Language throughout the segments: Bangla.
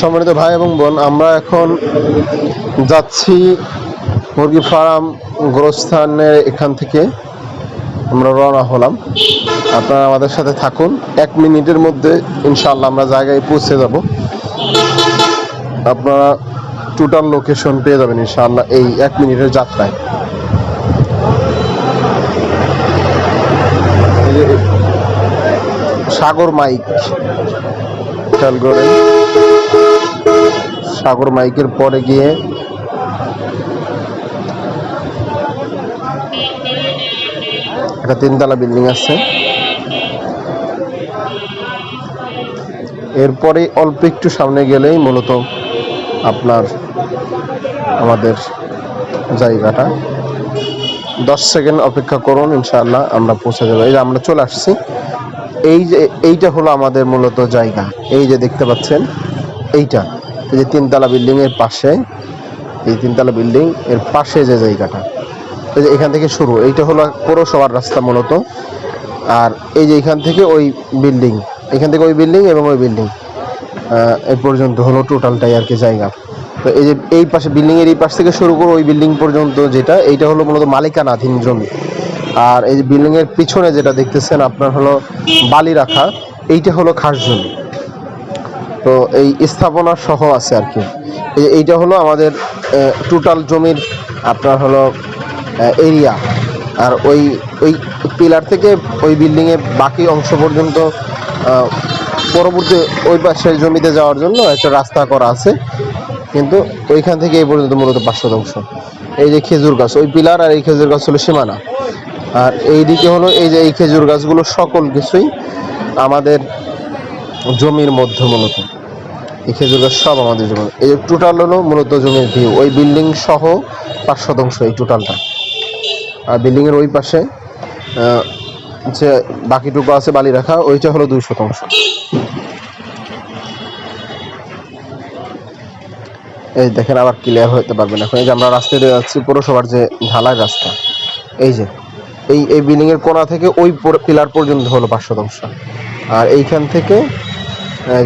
সম্মানিত ভাই এবং বোন, আমরা এখন যাচ্ছি মুরগি ফার্ম গোরস্থানের এখান থেকে। আমরা রওনা হলাম। আপনারা আমাদের সাথে থাকুন। এক মিনিটের মধ্যে ইনশাল্লাহ আমরা জায়গায় পৌঁছে যাব। আপনারা টোটাল লোকেশন পেয়ে যাবেন ইনশাআল্লাহ এই এক মিনিটের যাত্রায়। সাগর মাইক, খেয়াল করেন। সাগর মাইকের পরে গিয়ে একটা তিনতলা বিল্ডিং আছে। এরপরে অল্প একটু সামনে গেলেই মূলত আপনার আমাদের জায়গাটা। দশ সেকেন্ড অপেক্ষা করুন, ইনশাআল্লাহ আমরা পৌঁছে যাব। এই যে আমরা চলে আসছি। এই যে, এইটা হলো আমাদের মূলত জায়গা। এই যে দেখতে পাচ্ছেন, এইটা। এই যে তিনতলা বিল্ডিং এর পাশে, এই তিনতলা বিল্ডিং এর পাশে যে জায়গাটা, এই যে এখান থেকে শুরু, এইটা হলো পৌরসভার রাস্তা মূলত। আর এই যে এখান থেকে ওই বিল্ডিং এখান থেকে ওই বিল্ডিং এবং ওই বিল্ডিং এই পর্যন্ত হলো টোটালটাই আর কি জায়গা। তো এই যে এই পাশে বিল্ডিং এর এই পাশ থেকে শুরু করে ওই বিল্ডিং পর্যন্ত যেটা, এইটা হলো মূলত মালিকানাধীন জমি। আর এই যে বিল্ডিং এর পিছনে যেটা দেখতেছেন আপনার হলো বালি রাখা এইটা হলো খাস জমি। তো এই স্থাপনা সহ আছে আর কি। এইটা হলো আমাদের টোটাল জমির আপনার হলো এরিয়া আর ওই ওই পিলার থেকে ওই বিল্ডিং এর বাকি অংশ পর্যন্ত পরবর্তী ওই পাশের জমিতে যাওয়ার জন্য একটা রাস্তা করা আছে। কিন্তু ওইখান থেকে এই পর্যন্ত মূলত পাঁচ শতাংশ। এই যে খেজুর গাছ, ওই পিলার আর এই খেজুর গাছ হলো সীমানা। আর এইদিকে হলো এই যে এই খেজুর গাছগুলো সকল কিছুই আমাদের জমির মধ্যে মূলত। এই খেজুর গাছ সব আমাদের জমি। এই টোটাল হলো মূলত জমির ভিউ ওই বিল্ডিং সহ পাঁচ শতাংশ এই টোটালটা আর বিল্ডিং এর ওই পাশে যে বাকিটুকু আছে বালি রাখা, ওইটা হলো দুই শতাংশ। এই দেখেন আবার ক্লিয়ার হতে পারবেন এখন। এই যে আমরা রাস্তায় দিয়ে যাচ্ছি, পৌরসভার যে ঢালাই রাস্তা। এই যে, এই এই বিল্ডিং এর কোণা থেকে ওই পিলার পর্যন্ত হলো পাঁচ শতাংশ। আর এইখান থেকে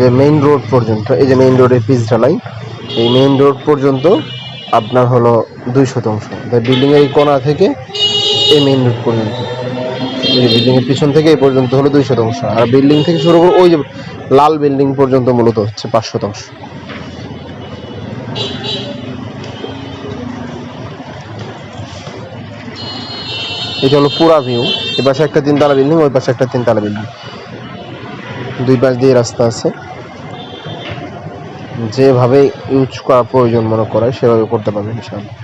যে মেইন রোড পর্যন্ত, এই যে মেইন রোডের পিচ ঢালাই এই মেইন রোড পর্যন্ত আপনার হলো দুই শতাংশ। বিল্ডিং এর এই কোণা থেকে এই মেইন রোড পর্যন্ত। এই বিল্ডিং এর পিছন থেকে এই পর্যন্ত হলো দুই শতাংশ। আর বিল্ডিং থেকে শুরু করে ওই যে লাল বিল্ডিং পর্যন্ত মূলত হচ্ছে পাঁচ শতাংশ। এটা হলো পুরা ভিউ এ পাশে একটা তিনতলা বিল্ডিং ওই পাশে একটা তিনতলা বিল্ডিং দুই পাশ দিয়ে রাস্তা আছে। যেভাবে ইউজ করা প্রয়োজন মনে করা সেভাবে করতে পারবেন ইনশাআল্লাহ।